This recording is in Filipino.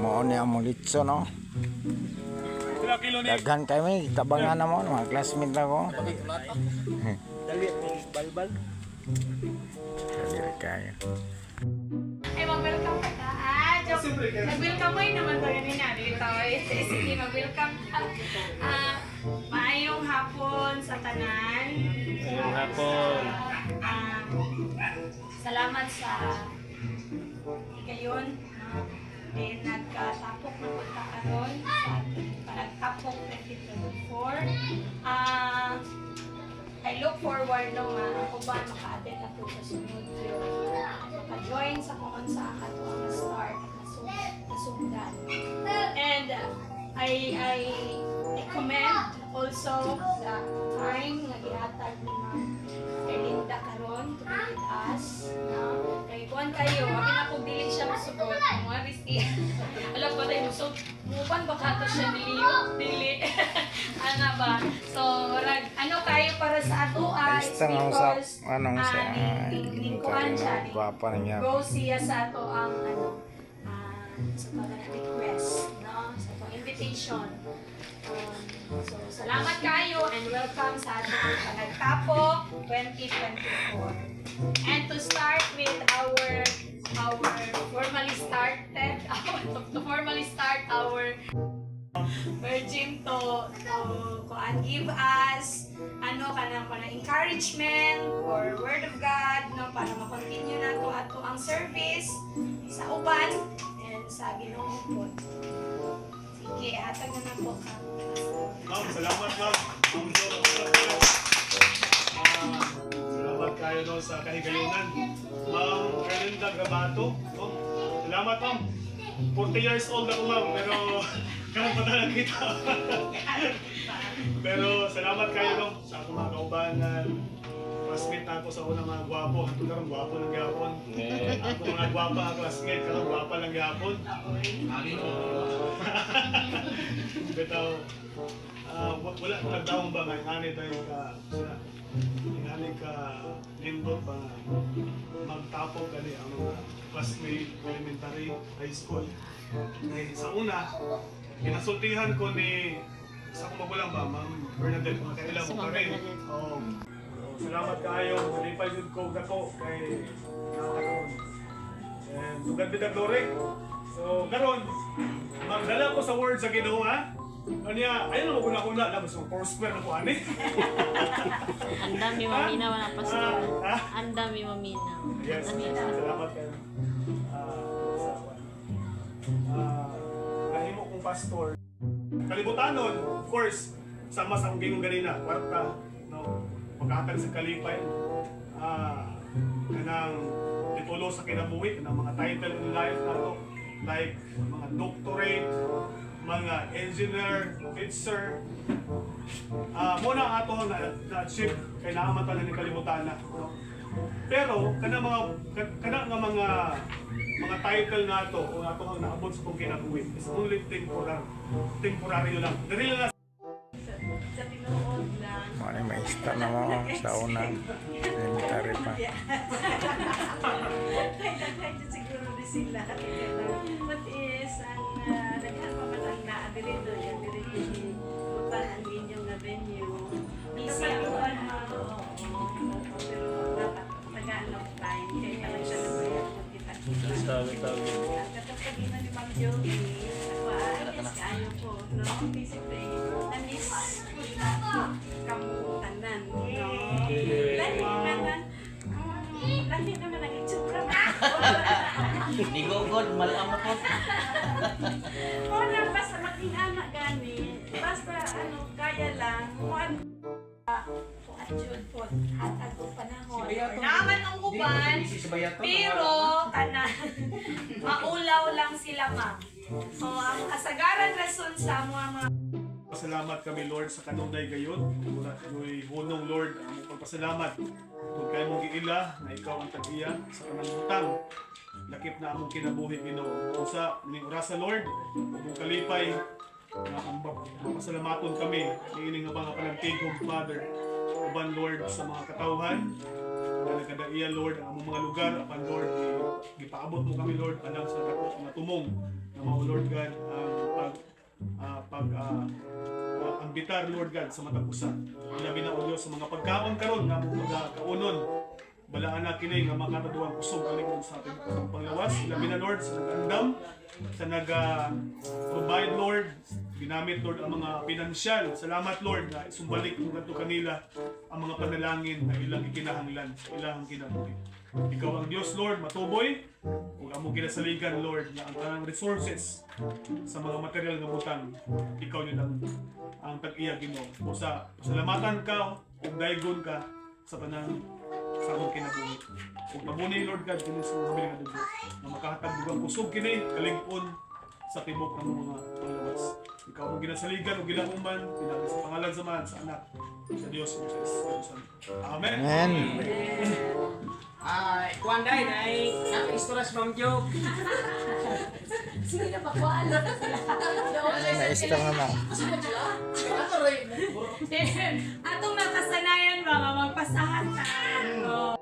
Mao ni ang litso no. Ni. Daghan kami tabangan na mo mga classmate na ko. Dali ni balbal. Dali kayo. Ay, mag-welcome ka na. Ah, joke. Nag-welcome mo yun naman to yun na. Dito. Eh, Sige, mag-welcome ka. Ah, maayong hapon sa tanan. Ngayong hapon. Ah, salamat sa ikayon. no? Eh, nagkatapok na punta karon sa panagtapok 2024. Ah, I look forward no nga ako ba maka-attend ako sa sunod yun. Maka-join sa kung sa ato ang start na na sundan. And uh, I I I commend also the time nga gihatag ni Ma'am Erlinda karon to be with us. No? Kay kuan kayo, abi na kung dili siya masugot, mo risti. Alam ko tayo so mupan ba kato siya niliyo? Dili. ano ba? So, rag, ano kayo para sa ato usap because anong sa ah, ning- ning- ning kuan siya, na niya. go siya sa ato ang ano ah, sa na request no invitation. Um, so salamat kayo and welcome sa ato ang panagtapok 2024 and to start with our our formally started to formally start our Virgin to to kuan give us ano kanang para encouragement or word of God no para ma-continue na to ato ang service sa uban and sa Ginoo Sige, hatag na po ka. Ma'am, salamat ma'am. Ah, Salamat kayo no sa kahigayunan. Ma'am Erlinda Grabato. No? Salamat ma'am. 40 years old ako ma'am, pero kanang pa talaga kita. pero salamat kayo no sa mga. Classmate na ako sa unang mga gwapo. Ito na rin gwapo ng gapon. Ako mga gwapa, classmate ka lang, gwapa lang gapon. Bitaw, ah, wa- wala ko nagdaong ba nga ingani tayo ka sila. Ingani ka lindot ba nga magtapok gali ang mga classmate elementary high school. Eh, sa una, kinasultihan ko ni sa akong magulang ba, Ma'am Bernadette, mga kailan mo pa rin. Oo. Salamat kayo. Nalipay yun ko gato kay nakakaroon. And tugad bidag glory. So, karon magdala ko sa word sa Ginoo ha. Ano niya, ayun mo kuna kuna na gusto four square na ko ani. Ang dami maminaw na Ah, pastor. ah. Ang dami maminaw. Yes, salamat kayo. Ah, Ah, nahimo kong pastor. Kalibutanon, of course, sama sa akong ginong ganina, kwarta, no, pagkatag sa kalipay, ah, kanang titulo sa kinabuhi, kanang mga title in life na to, like mga doctorate, mga engineer, teacher, ah, muna ato na, na-achieve kay naamatan na ni kalibutan na. No? Pero kana mga ka- kana nga mga mga title nato o ato ang naabot sa kong kinabuhi is only temporary. Temporary lang. Dili lang maista na mo sa unang elementary pa. Kaya siguro di sila. What is ang uh, nagkakamatanda diri do yan utang ang inyong nga venue. Busy oo, oo, pero dapat tagaan ng time kaya talang siya kung kita kita. Katapag ina ni Ma'am Joey, ako alis kaayo po, no? Digugod, malam ako. Oo na, basta maging anak gani. Basta ano, kaya lang. Kung Kung adjud po, hatag ko panahon. Naman ang uban, pero kana maulaw lang sila ma'am. So, ang kasagaran rason sa mga mga Pasalamat kami Lord sa kanunay gayon. Mura yoy hunong Lord ang pagpasalamat. Kung kayo mong giila na ikaw ang tagiya sa kanang butang. Lakip na among kinabuhi Ginoo. Usa ning oras sa Lord, ug kalipay na ang pasalamaton kami niini nga mga panagtigom Father. Uban Lord sa mga katawhan na nagkadaiya Lord ang among mga lugar apan Lord ipaabot mo kami Lord alang sa dako nga tumong na mao Lord God ang pag ah, pag ah, ah, ambitar Lord God sa matag usa. Ilabi na o Dios sa mga pagkaon karon nga mga kaunon balaan na kini nga makataduang kusog kaligod sa ating kusog panglawas. Ilabi na Lord sa nag-andam sa nag ah, provide Lord ginamit Lord ang mga pinansyal. Salamat Lord na isumbalik mo kadto kanila ang mga panalangin na ilang ikinahanglan ilang kinabuhi. Ikaw ang Diyos Lord, matuboy, ug amo kinasaligan Lord na ang tanang resources sa mga material nga butang ikaw yun ang ang tag-iya Ginoo. Usa, salamatan ka ug daygon ka sa tanang sa akong kinabuhi. Ug pabuni Lord God kini sa mga dugo na makahatag dugang kusog kini kalig-on sa tibok ng mga panglawas. Ikaw mo ginasaligan o gilakuman, pinagay sa pangalan sa man, sa anak, sa Diyos, sa Diyos. Amen. Amen. Ah, kuan dai dai, kang istorya si Ma'am Jo. Sige na pa kuan. Naista nga ma. Atong makasanayan ba nga magpasahan ta.